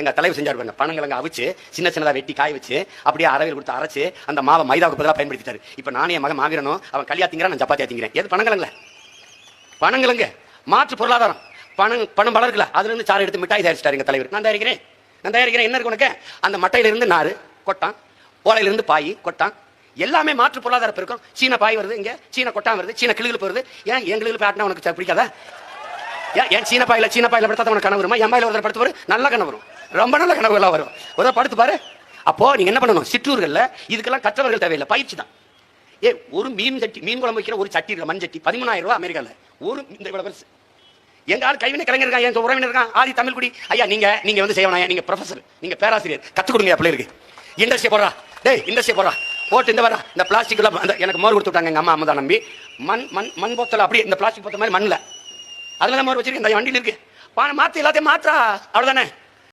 எங்க தலைவர் செஞ்சார் பாருங்க. பணங்கிழங்க அவிச்சு சின்ன சின்னதா வெட்டி காய வச்சு அப்படியே அரவையில் கொடுத்து அரைச்சு அந்த மாவை மைதாவுக்கு பதிலாக பயன்படுத்திட்டாரு. இப்போ நானே என் மகன் மாவீரனும் அவன் கல்யா திங்கிறான் நான் சப்பாத்தியா திங்கிறேன். எது பணங்கிழங்குல பணங்கிழங்கு மாற்று பொருளாதாரம். பணம் பணம் வளர்க்கல அதுல இருந்து சாறு எடுத்து மிட்டாய் தயாரிச்சிட்டாரு எங்க தலைவர். நான் தயாரிக்கிறேன். நான் தயாரிக்கிறேன். என்ன இருக்கு உனக்கு? அந்த மட்டையில இருந்து நாறு கொட்டான். ஓலையில இருந்து பாய் கொட்டான். எல்லாமே மாற்று பொருளாதார பெருக்கம். சீன பாய் வருது இங்க சீன கொட்டான் வருது சீன கிளுகிழப்பு வருது ஏன் எங்களுக்கு பாட்டினா உனக்கு பிடிக்காதா? ஏன் ஏன் சீன பாயில சீன பாயில படுத்தா உனக்கு கனவு வருமா? என் பாயில ஒரு படுத்து பாரு நல்ல கனவு வரும். ரொம்ப நல்ல கனவு எல்லாம் வரும். ஒரு படுத்து பாரு. அப்போ நீங்க என்ன பண்ணணும்? சிற்றூர்கள்ல இதுக்கெல்லாம் கற்றவர்கள் தேவையில்லை. பயிற்சி தான். ஏ ஒரு மீன் சட்டி மீன் குழம்பு வைக்கிற ஒரு சட்டி இருக்கு? மண் சட்டி. பதிமூணாயிரம் ரூபாய் அமெரிக்கால. ஒரு இந்த இவ்வளவு பெருசு. எங்க ஆள் கைவினை கலைஞர் இருக்கான் எங்க உறவினர் இருக்கான். ஆதி தமிழ் குடி. ஐயா நீங்க நீங்க வந்து செய்வனா நீங்க ப்ரொஃபசர் நீங்க பேராசிரியர். கத்துக் கொடுங்க பிள்ளைருக்கு இண்டஸ்ட்ரி போடுறா. டேய் இண்டஸ்ட்ரி போடுறா. போட்டு இந்த வரா இந்த பிளாஸ்டிக் எனக்கு மோர் கொடுத்து விட்டாங்க எங்க அம்மா அம்மா தான் நம்பி. மண் மண் மண் போத்தல. அப்படியே இந்த பிளாஸ்டிக் போத்த மாதிரி மண்ணில். அதுல தான் வச்சிருக்கேன். இந்த வண்டியில் இருக்கு. பா மாத்து எல்லாத்தையும் மாத்திரா அவ்வளவுதானே?